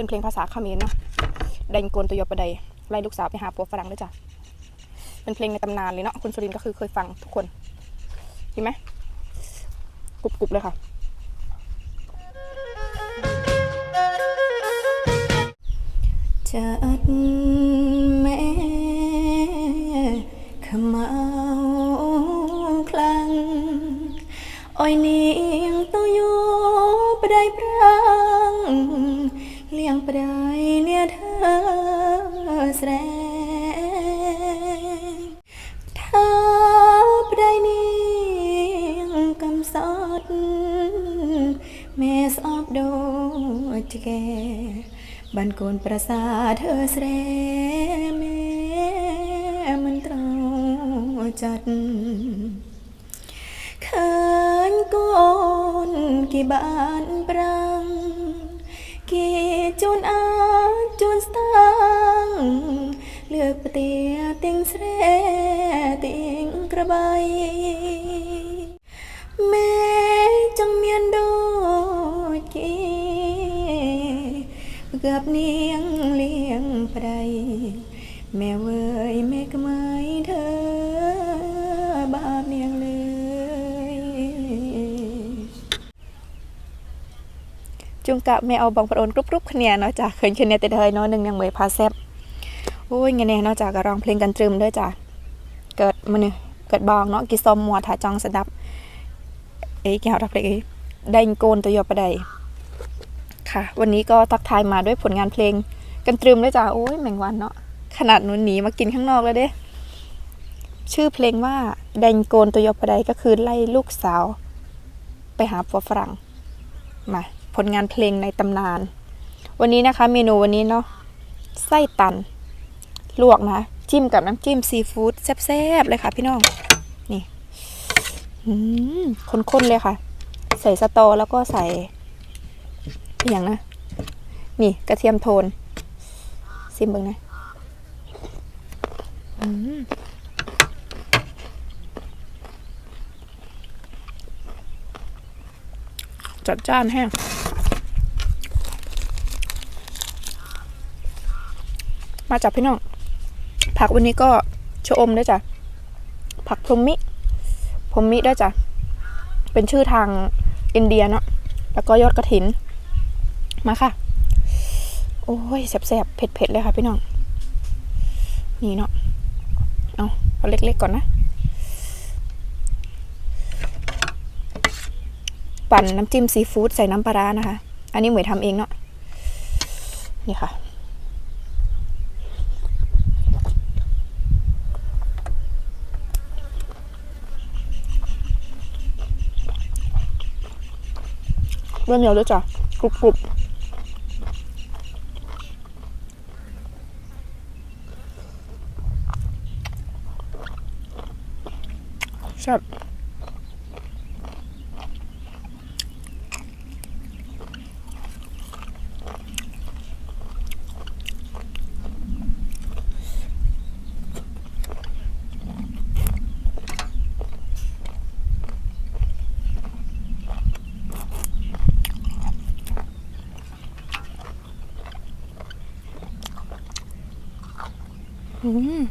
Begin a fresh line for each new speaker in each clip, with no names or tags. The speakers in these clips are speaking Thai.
เป็นเพลงภาษาเขมรเนาะแดงโกนตัวยอประใดไล่ลูกสาวไปหาผัวฝรั่งด้วยจ้ะเป็นเพลงในตำนานเลยเนาะคุณสุรินก็คือเคยฟังทุกคนเห็นไหมกรุบๆเลยค่ะจัดแม่ขมาวคลัง อ้อยเนียงต้องอยู่ประไดพรัง ប្រៃលាថាស្រែថាប្រៃនេះកំសត់មេស្អប់ដូចគេបានកូនប្រសាទើស្រែមេមិនត្រូវចិត្តឃើញកូនគេបានប្រាំង គេជូនអាជូនស្តាំងលឺផ្ទាទាំងស្រែទាំងក្របីមេចង់មានដូចគេប្រកបនាងលៀងប្រៃ mẹ ơi mẹ cảm ơn จุงกะแม่เอาบองประโอนกรุบกรุบคะแนนเนาะจ้ะเคยคะแนนแต่เดยเนาะหนึ่งยังเมยพาแซบโอ้ยไงแน่เนาะจ้ะก็ร้องเพลงกันตรึมด้วยจ้ะเกิดมันเนี่ยเกิดบองเนาะกิซอมมัวถาจองสดับเอ้ยแก้วทักเลงเอ้ยได้โกนตัวยอประไดค่ะ วันนี้ก็ทักทายมาด้วยผลงานเพลง กันตรึมด้วยจ้ะโอ้ยแมงวันเนาะขนาดหนูหนีมากินข้างนอกแล้วเด้ชื่อเพลงว่าแดงโกนตัวยอประไดก็คือไล่ลูกสาว ไปหาผัวฝรั่งมา ผลงานเพลงในตำนาน วันนี้นะคะเมนูวันนี้เนาะไส้ตัน ลวกนะ จิ้มกับน้ำจิ้มซีฟู้ดแซ่บๆเลยค่ะพี่น้อง นี่ข้นๆเลยค่ะ ใส่สตอแล้วก็ใส่อหย่างนะ นี่กระเทียมโทนซิมเบิงนะจัดจ้านแห้ง มาจากพี่น้อง ผักวันนี้ก็ชะอมด้วยจ้ะ ผักพรมมิพรมมิด้วยจ้ะ เป็นชื่อทางอินเดียเนาะ แล้วก็ยอดกระถิน มาค่ะ โอ้ยแสบๆ เผ็ดๆ เลยค่ะพี่น้อง นี่เนาะ เอาเอาเล็กๆก่อนนะ ปั่นน้ำจิ้มซีฟู้ดใส่น้ำปลาร้านะคะ อันนี้เหมยทำเองเนาะ นี่ค่ะ เริ่มเหนียวด้วยจ้ะกรุบกรุบแซ่บ อืม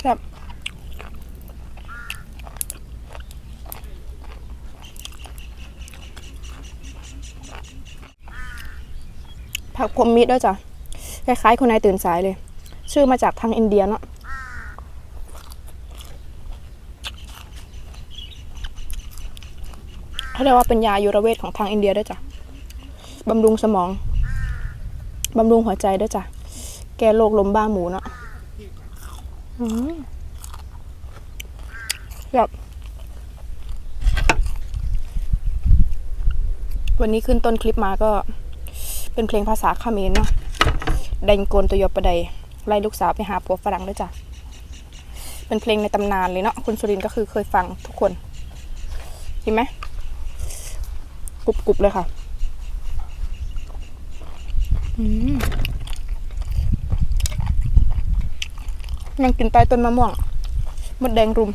แซ่บผักพรมมิตรด้วยจ้ะ คล้ายๆคนนายตื่นสายเลย ชื่อมาจากทางอินเดียเนาะเขาเรียกว่าเป็นยาอายุรเวทของทางอินเดียด้วยจ้ะ บำรุงสมอง บำรุงหัวใจด้วยจ้ะ แก้โรคลมบ้าหมูเนาะอืมแบบวันนี้ขึ้นต้นคลิปมาก็เป็นเพลงภาษาเขมรเนาะแดงโกนตัวยอประไดไล่ลูกสาวไปหาผัวฝรั่งด้วยจ้ะ เป็นเพลงในตำนานเลยเนาะคุณสุรินก็คือเคยฟังทุกคนเห็นไหมกรุบๆเลยค่ะ อืม ยังกินใต้ต้นมะม่วงมดแดงรุม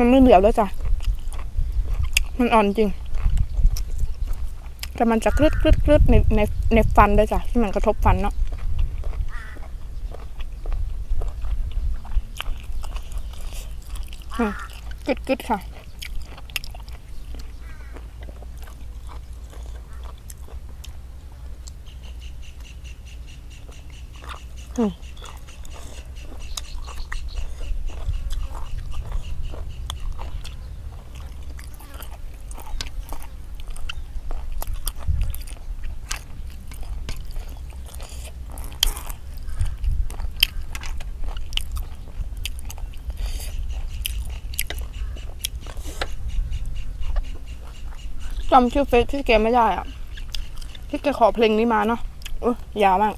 มันไม่เหลียวแล้วจ้ะ มันอ่อนจริง แต่มันจะกรึดกรึดกรึดในในในฟันด้วยจ้ะ ที่มันกระทบฟันเนาะอืมกรึดกรึดค่ะ จำชื่อเฟซที่แกไม่ได้อะ ที่แกขอเพลงนี้มาเนาะเออยาวมาก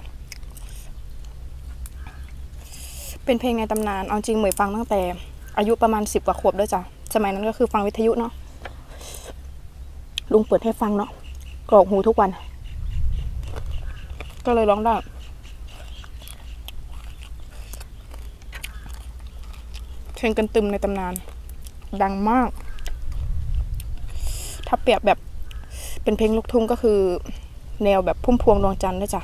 เป็นเพลงในตำนาน เอาจริงเหมยฟังตั้งแต่ อายุประมาณสิบกว่าขวบด้วยจ้ะ สมัยนั้นก็คือฟังวิทยุเนาะ ลุงเปิดให้ฟังเนาะกรอกหูทุกวัน ก็เลยร้องได้เพลงกันตึมในตำนาน ดังมาก ถ้าเปรียบแบบเป็นเพลงลูกทุ่งก็คือแนวแบบพุ่มพวงดวงจันทร์ด้วยจ้ะ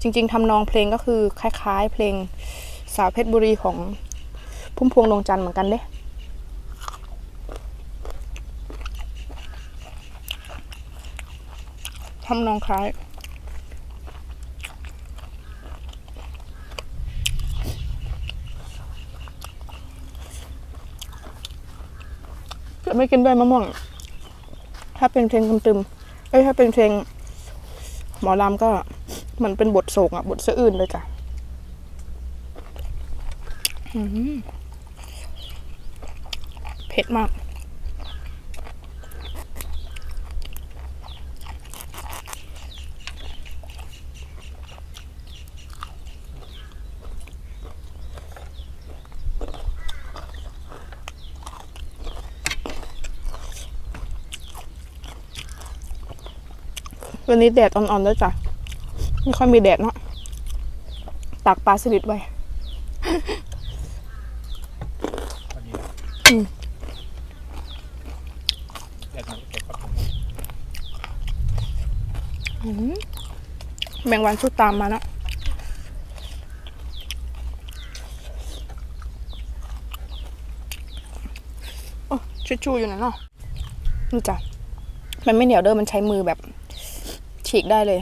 จริง ๆทำนองเพลงก็คือคล้าย ๆ เพลงสาวเพชรบุรีของพุ่มพวงดวงจันทร์เหมือนกันเด้ทำนองคล้ายจะไม่กินด้วยมะม่วง ถ้าเป็นเพลงตึมๆเอ้ยถ้าเป็นเพลงหมอลำก็มันเป็นบทโศกอะบทสะอื้นเลยจ้ะอืมเผ็ดมาก วันนี้แดดอ่อนๆด้วยจ้ะ ไม่ค่อยมีแดดเนาะตากปลาสลิดไว้
อื
ม
แดดมันก็เม
งวันชุดตามมาแล้วโอ้ชูชูอยู่ไหนเนาะนี่จ้ะ มันไม่เหนียวเด้อมันใช้มือแบบ ฉีกได้เลย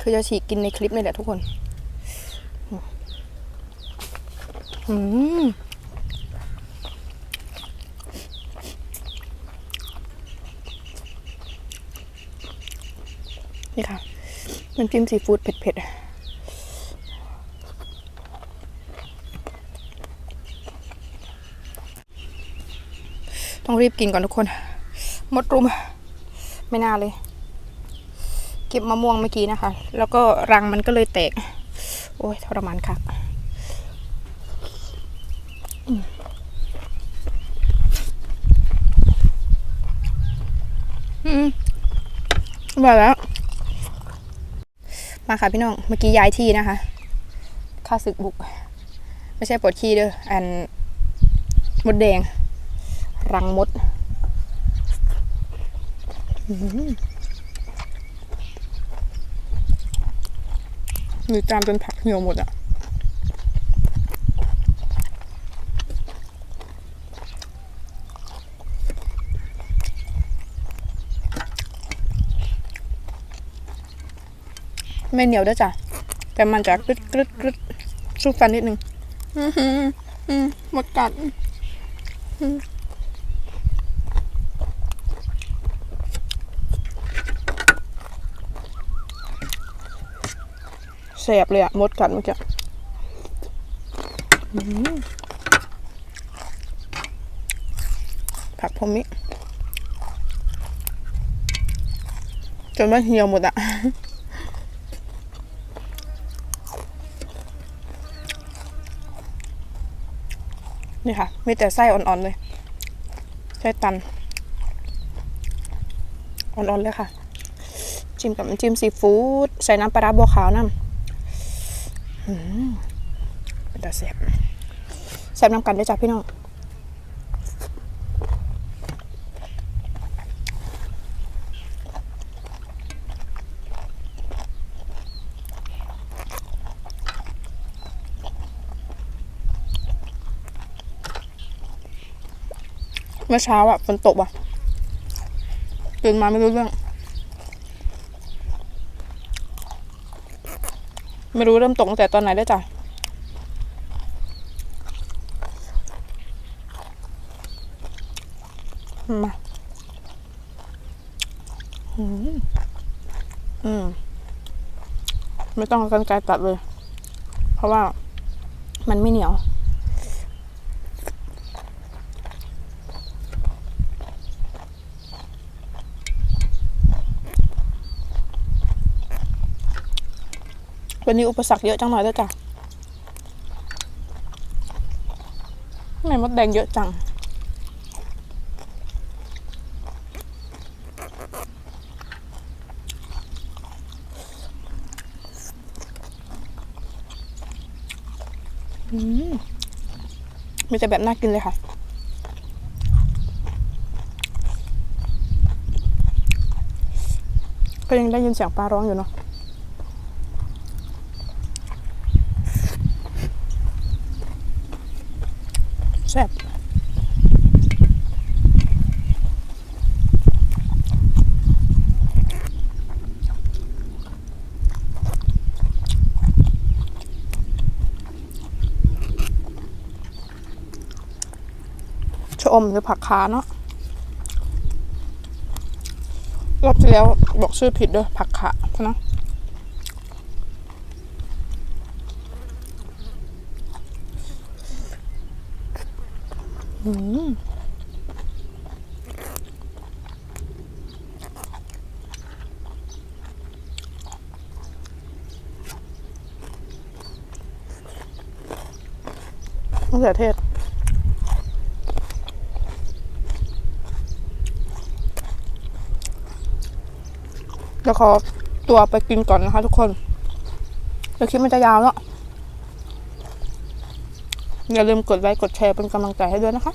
คือจะฉีกกินในคลิปนี่แหละทุกคนอืมนี่ค่ะน้ำจิ้มซีฟู้ดเผ็ดๆต้องรีบกินก่อนทุกคน หมดรุม ไม่น่าเลย เก็บมะม่วงเมื่อกี้นะคะ แล้วก็รังมันก็เลยแตก โอ้ยทรมานครับอืมอืมแบบแล้ว มาค่ะพี่น้อง เมื่อกี้ย้ายที่นะคะข้าศึกบุก ไม่ใช่ปวดขี้เด้ออันมดแดง รังมดมี มือจามจนผักเหี่ยวหมดอะไม่เหนียวด้วยจ้ะ แต่มันจะกรึดกรึดกรึดสู้ฟันนิดนึง อือหืออืมหมดกัด แสบเลยอะมดกัดเมื่อกี้ผักพอมิจนมันเหี่ยวหมดอะนี่ค่ะ มีแต่ไส้อ่อนๆเลย ไส้ตัน อ่อนๆเลยค่ะ จิ้มกับจิ้มซีฟู้ด ใส่น้ำปลาร้าบัวขาวน้ำ เป็นตาแซ่บแซ่บน้ำกันด้วยจ้ะพี่น้องเมื่อเช้าอะฝนตกว่ะตื่นมาไม่รู้เรื่อง ไม่รู้เริ่มตกตั้งแต่ตอนไหนได้จ้ะมาอืมอืม ไม่ต้องเอากันไกลตัดเลย เพราะว่ามันไม่เหนียว วันนี้อุปสรรคเยอะจังหน่อยแล้วจ้ะทำไมมดแดงเยอะจัง อืมมีแต่แบบน่ากินเลยค่ะก็ยังได้ยินเสียงปลาร้องอยู่เนาะ แซ่บ ชะอมหรือผักคาเนาะรอบที่แล้วบอกชื่อผิดด้วยผักขานะอืมมะเขือเทศ เดี๋ยวขอตัวไปกินก่อนนะคะทุกคนเดี๋ยวคลิปมันจะยาวเนาะอย่าลืมกดไลค์กดแชร์เป็นกำลังใจให้ด้วยนะคะ